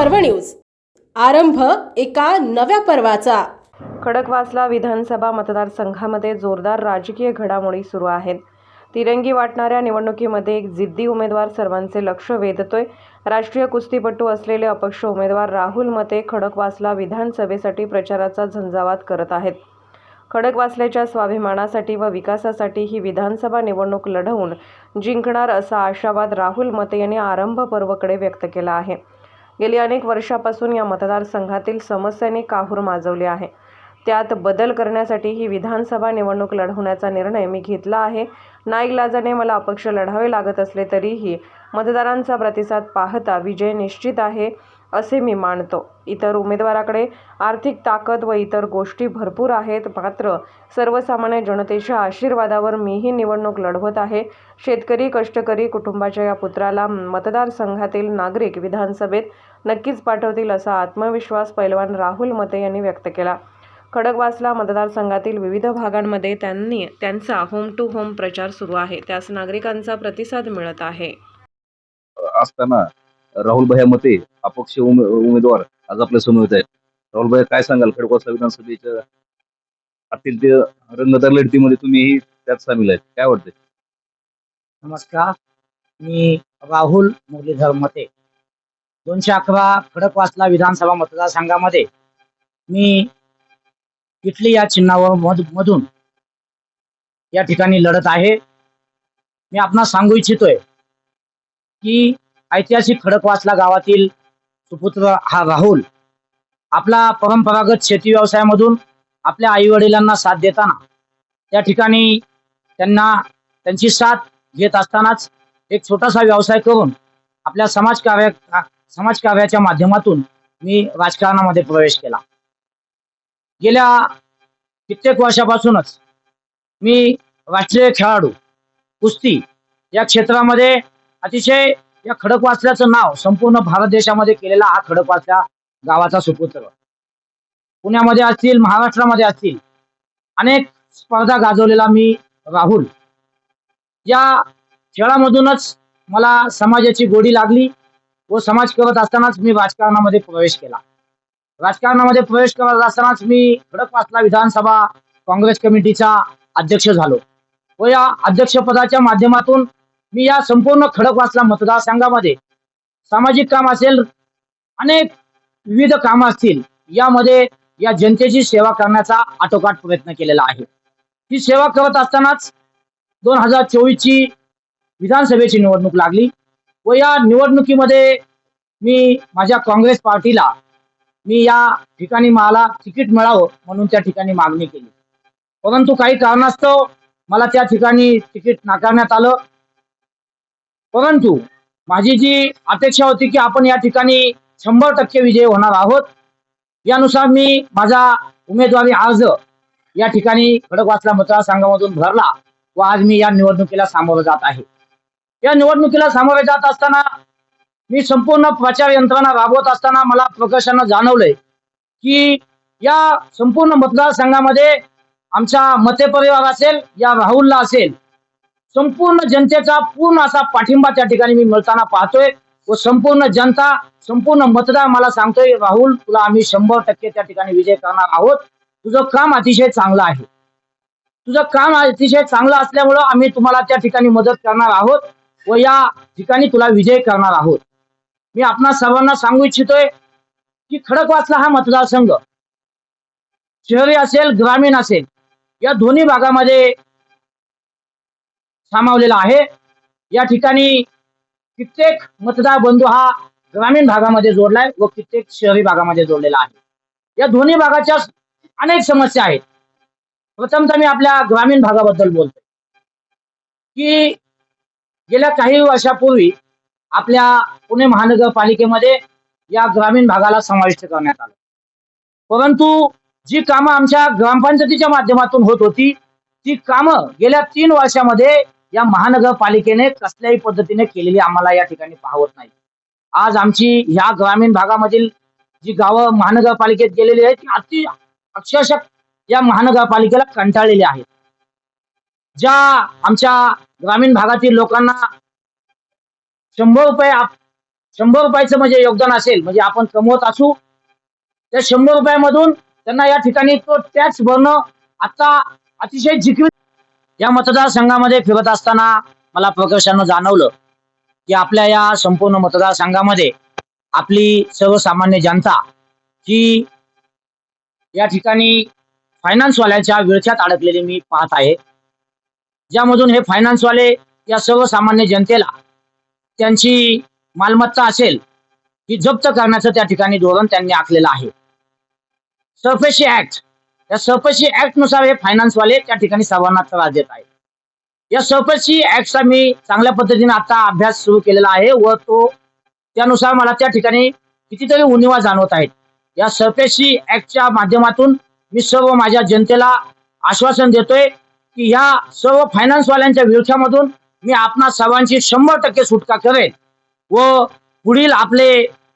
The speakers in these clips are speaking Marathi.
पर्व न्यूज. आरंभ एका नव्या पर्वाचा. खडकवासला विधानसभा मतदारसंघामध्ये जोरदार राजकीय घडामोडी सुरू आहेत. तिरंगी वाटणाऱ्या निवडणुकीमध्ये एक जिद्दी उमेदवार सर्वांचे लक्ष वेधतोय. राष्ट्रीय कुस्तीपटू असलेले अपक्ष उमेदवार राहुल मते खडकवासला विधानसभेसाठी प्रचाराचा झंझावात करत आहेत. खडकवासल्याच्या स्वाभिमानासाठी व विकासासाठी ही विधानसभा निवडणूक लढवून जिंकणार असा आशावाद राहुल मते यांनी आरंभ पर्वकडे व्यक्त केला आहे. गेली अनेक वर्षापासून या मतदारसंघातील समस्यांनी काहूर माजवली आहे. त्यात बदल करण्यासाठी ही विधानसभा निवडणूक लढवण्याचा निर्णय मी घेतला आहे. नाईलाजाने मला अपक्ष लढावे लागत असले तरीही मतदारांचा प्रतिसाद पाहता विजय निश्चित आहे. असे मी मानतो. इतर उमेदवाराकडे आर्थिक ताकद व इतर गोष्टी भरपूर आहेत. मात्र सर्वसामान्य जनतेच्या आशीर्वादावर मीही निवडणूक लढवत आहे. शेतकरी कष्टकरी कुटुंबाच्या या पुत्राला मतदारसंघातील नागरिक विधानसभेत नक्कीच पाठवतील असा आत्मविश्वास पैलवान राहुल मते यांनी व्यक्त केला. खडकवासला मतदारसंघातील विविध भागांमध्ये त्यांनी त्यांचा होम टू होम प्रचार सुरू आहे. त्यास नागरिकांचा प्रतिसाद मिळत आहे. असताना राहुल भैया मते अपक्ष उमे- उमेदवार आज आपल्यासमोर आहेत. राहुल भैया काय सांगाल खडकवासला विधानसभेच्या अत्यंत रंगदार लढतीमध्ये तुम्ही त्यात सामील आहेत. काय वाटतंय? नमस्कार. मी राहुल मुरलीधर मते. दोनशे अकरा खडकवासला विधानसभा मतदारसंघामध्ये मी इटली या चिन्हावर मध मधून या ठिकाणी लढत आहे. मी आपणास सांगू इच्छितोय की ऐतिहासिक खडकवासला गावातील सुपुत्र हा राहुल आपला परंपरागत शेती व्यवसायामधून आपल्या आई वडिलांना साथ देताना त्या ठिकाणी त्यांना त्यांची साथ घेत असतानाच एक छोटासा व्यवसाय करून आपल्या समाज कार्य समाज कार्याच्या माध्यमातून मी राजकारणामध्ये प्रवेश केला. गेल्या कित्येक वर्षापासूनच मी राष्ट्रीय खेळाडू कुस्ती या क्षेत्रामध्ये अतिशय या खडकवासल्याचं नाव संपूर्ण भारत देशामध्ये केलेला हा खडकवासल्या गावाचा सुपुत्र. पुण्यामध्ये असतील महाराष्ट्रामध्ये असतील अनेक स्पर्धा गाजवलेला मी राहुल. या खेळामधूनच मला समाजाची गोडी लागली व समाज करत असतानाच मी राजकारणामध्ये प्रवेश केला. राजकारणामध्ये प्रवेश करत असतानाच मी खडकवासला विधानसभा काँग्रेस कमिटीचा अध्यक्ष झालो व या अध्यक्षपदाच्या माध्यमातून मी या संपूर्ण खडकवासला मतदारसंघामध्ये. सामाजिक काम असेल अनेक विविध कामं असतील यामध्ये या जनतेची सेवा करण्याचा आटोकाट प्रयत्न केलेला आहे. ही सेवा करत असतानाच दोन हजार चोवीसची विधानसभेची निवडणूक लागली व या निवडणुकीमध्ये मी माझ्या काँग्रेस पार्टीला मी या ठिकाणी मला तिकीट मिळावं म्हणून त्या ठिकाणी मागणी केली. परंतु काही कारणास्तव मला त्या ठिकाणी तिकीट नाकारण्यात आलं. परंतु माझी जी अपेक्षा होती की आपण या ठिकाणी शंभर टक्के विजय होणार आहोत यानुसार मी माझा उमेदवारी अर्ज या ठिकाणी खडकवासला मतदारसंघामधून भरला व आज मी या निवडणुकीला सामोरं जात आहे. या निवडणुकीला सामोरे जात असताना मी संपूर्ण प्रचार यंत्रणा राबवत असताना मला प्रकर्षानं जाणवलंय की या संपूर्ण मतदारसंघामध्ये आमचा मते परिवार असेल या राहुलला असेल संपूर्ण जनतेचा पूर्ण असा पाठिंबा त्या ठिकाणी मी मिळताना पाहतोय व संपूर्ण जनता संपूर्ण मतदार मला सांगतोय राहुल तुला आम्ही शंभर टक्के त्या ठिकाणी विजय करणार आहोत. तुझं काम अतिशय चांगलं आहे. तुझं काम अतिशय चांगलं असल्यामुळं आम्ही तुम्हाला त्या ठिकाणी मदत करणार आहोत व या ठिकाणी तुला विजय करणार आहोत. मी आपणा सर्वांना सांगू इच्छितोय की खडकवासला हा मतदारसंघ शहरी असेल ग्रामीण असेल या दोन्ही भागामध्ये सामावलेला आहे. या ठिकाणी कित्येक मतदार बंधू हा ग्रामीण भागामध्ये जोडलाय व कित्येक शहरी भागामध्ये जोडलेला आहे. या दोन्ही भागाच्या अनेक समस्या आहेत. प्रथमतः मी आपल्या ग्रामीण भागाबद्दल बोलतोय. की गेल्या काही वर्षापूर्वी आपल्या पुणे महानगरपालिकेमध्ये या ग्रामीण भागाला समाविष्ट करण्यात आलं. परंतु जी कामं आमच्या ग्रामपंचायतीच्या माध्यमातून होत होती ती कामं गेल्या तीन वर्षामध्ये या महानगरपालिकेने कसल्याही पद्धतीने केलेली आम्हाला या ठिकाणी पाहवत नाही. आज आमची ह्या ग्रामीण भागामधील जी गावं महानगरपालिकेत गेलेली आहेत ती अति अक्षरशः या महानगरपालिकेला कंटाळलेली आहेत. ज्या आमच्या ग्रामीण भागातील लोकांना शंभर रुपये शंभर रुपयाचं म्हणजे योगदान असेल म्हणजे आपण कमवत असू त्या शंभर रुपयामधून त्यांना या ठिकाणी तो टॅक्स भरणं आता अतिशय जिकरीत या मतदारसंघामध्ये फिरत असताना मला प्रकर्षानं जाणवलं की आपल्या या संपूर्ण मतदारसंघामध्ये आपली सर्वसामान्य जनता ही या ठिकाणी फायनान्सवाल्यांच्या विळख्यात अडकलेली मी पाहत आहे. ज्यामधून हे फायनान्सवाले या सर्वसामान्य जनतेला त्यांची मालमत्ता असेल ही जप्त करण्याचं त्या ठिकाणी धोरण त्यांनी आखलेलं आहे. सरफेशी ऍक्ट या सपशी ऍक्टनुसार हे फायनान्सवाले त्या ठिकाणी सर्वांना त्रास देत आहेत. या सपशी ऍक्टचा मी चांगल्या पद्धतीने आता अभ्यास सुरू केलेला आहे व तो त्यानुसार मला त्या ठिकाणी कितीतरी उणिवा जाणवत आहेत. या सरफेशी ऍक्टच्या माध्यमातून मी सर्व माझ्या जनतेला आश्वासन देतोय की या सर्व फायनान्सवाल्यांच्या विळख्यामधून मी आपणा सर्वांची शंभर टक्के सुटका करेन व पुढील आपले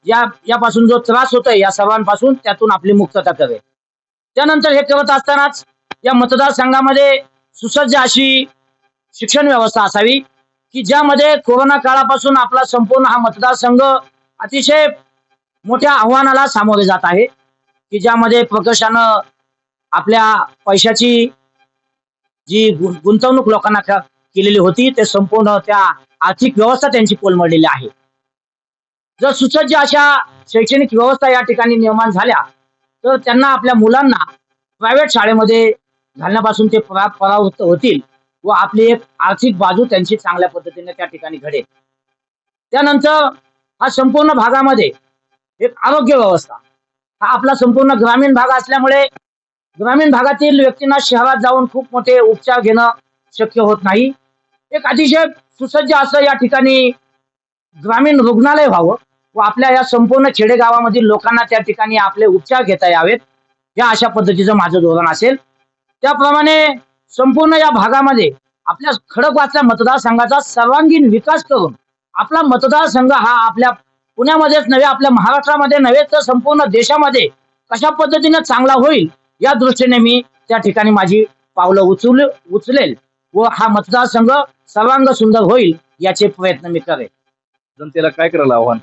या यापासून जो त्रास होतोय या सर्वांपासून त्यातून आपली मुक्तता करेल त्यानंतर हे करत असतानाच या मतदारसंघामध्ये सुसज्ज अशी शिक्षण व्यवस्था असावी की ज्यामध्ये कोरोना काळापासून आपला संपूर्ण हा मतदारसंघ अतिशय मोठ्या आव्हानाला सामोरे जात आहे की ज्यामध्ये प्रकर्षानं आपल्या पैशाची जी गुंतवणूक लोकांना केलेली होती ते संपूर्ण त्या आर्थिक व्यवस्था त्यांची कोलमडलेली आहे. जर सुसज्ज अशा शैक्षणिक व्यवस्था या ठिकाणी निर्माण झाल्या तर त्यांना आपल्या मुलांना प्रायव्हेट शाळेमध्ये घालण्यापासून ते परा परावृत्त होतील व आपली एक आर्थिक बाजू त्यांची चांगल्या पद्धतीने त्या ठिकाणी घडेल. त्यानंतर हा संपूर्ण भागामध्ये एक आरोग्य व्यवस्था. हा आपला संपूर्ण ग्रामीण भाग असल्यामुळे ग्रामीण भागातील व्यक्तींना शहरात जाऊन खूप मोठे उपचार घेणं शक्य होत नाही. एक अतिशय सुसज्ज असं या ठिकाणी ग्रामीण रुग्णालय व्हावं. व आपल्या या संपूर्ण खेडेगावामधील लोकांना त्या ठिकाणी आपले उपचार घेता यावेत. या अशा पद्धतीचं माझं धोरण असेल. त्याप्रमाणे संपूर्ण या भागामध्ये आपल्या खडकवासल्या मतदारसंघाचा सर्वांगीण विकास करून आपला मतदारसंघ हा आपल्या पुण्यामध्येच नव्हे आपल्या महाराष्ट्रामध्ये नव्हे तर संपूर्ण देशामध्ये कशा पद्धतीने चांगला होईल या दृष्टीने मी त्या ठिकाणी माझी पावलं उचल उचलेल व हा मतदारसंघ सर्वांग सुंदर होईल याचे प्रयत्न मी करेन. जनतेला काय करायला आव्हान?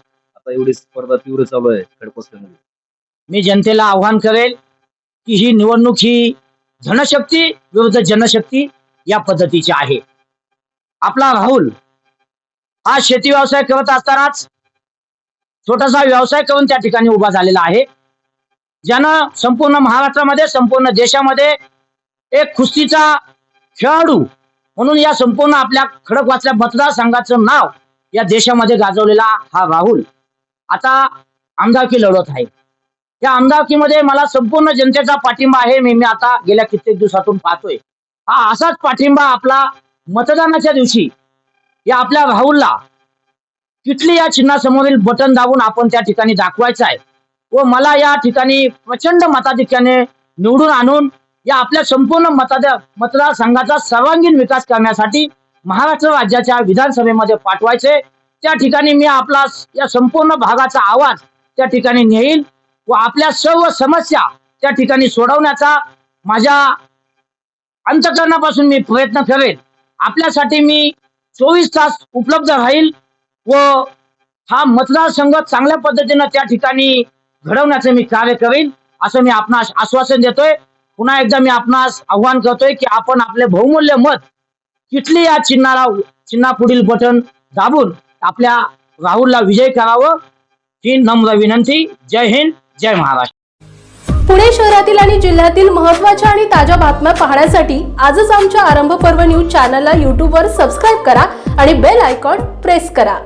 आता एवढी स्पर्धा तीव्र चालू आहे खडकोसल्यामध्ये मी जनतेला आव्हान करेल की ही निवडणूक ही धनशक्ती विरुद्ध जनशक्ती या पद्धतीची आहे. आपला राहुल हा शेती व्यवसाय करत असतानाच छोटासा व्यवसाय करून त्या ठिकाणी उभा झालेला आहे. ज्यानं संपूर्ण महाराष्ट्रामध्ये संपूर्ण देशामध्ये एक कुस्तीचा खेळाडू म्हणून या संपूर्ण आपल्या खडकवासल्या मतदारसंघाचं नाव या देशामध्ये गाजवलेला हा राहुल. आता आमदारकी लढत आहे. या आमदारकीमध्ये मला संपूर्ण जनतेचा पाठिंबा आहे. मी मी आता गेल्या कित्येक दिवसातून पाहतोय. हा असाच पाठिंबा आपला मतदानाच्या दिवशी या आपल्या राहुलला किटली या चिन्हासमोरील बटन दाबून आपण त्या ठिकाणी दाखवायचं आहे. व मला या ठिकाणी प्रचंड मताधिक्याने निवडून आणून या आपल्या संपूर्ण मतदार मतदारसंघाचा सर्वांगीण विकास करण्यासाठी महाराष्ट्र राज्याच्या विधानसभेमध्ये पाठवायचे. त्या ठिकाणी मी आपला या संपूर्ण भागाचा आवाज त्या ठिकाणी नेईल व आपल्या सर्व समस्या त्या ठिकाणी सोडवण्याचा माझ्या अंतकरणापासून मी प्रयत्न करेन आपल्यासाठी मी चोवीस तास उपलब्ध राहील व हा मतदारसंघ चांगल्या पद्धतीनं त्या ठिकाणी घडवण्याचं मी कार्य करेन असं मी आपणास आश्वासन देतोय. पुन्हा एकदा मी आपणास आव्हान करतोय की आपण आपले बहुमूल्य मत किटली या चिन्हाला चिन्हा पुढील बटन दाबून आपल्या राहुलला विजय करावं ही नम्र विनंती. जय हिंद जय महाराष्ट्र. पुणे शहरातील आणि जिल्ह्यातील महत्त्वाच्या आणि ताज्या बातम्या पाहण्यासाठी आजच आमच्या आरंभ पर्व न्यूज चॅनलला यूट्यूबवर सबस्क्राईब करा आणि बेल आयकॉन प्रेस करा.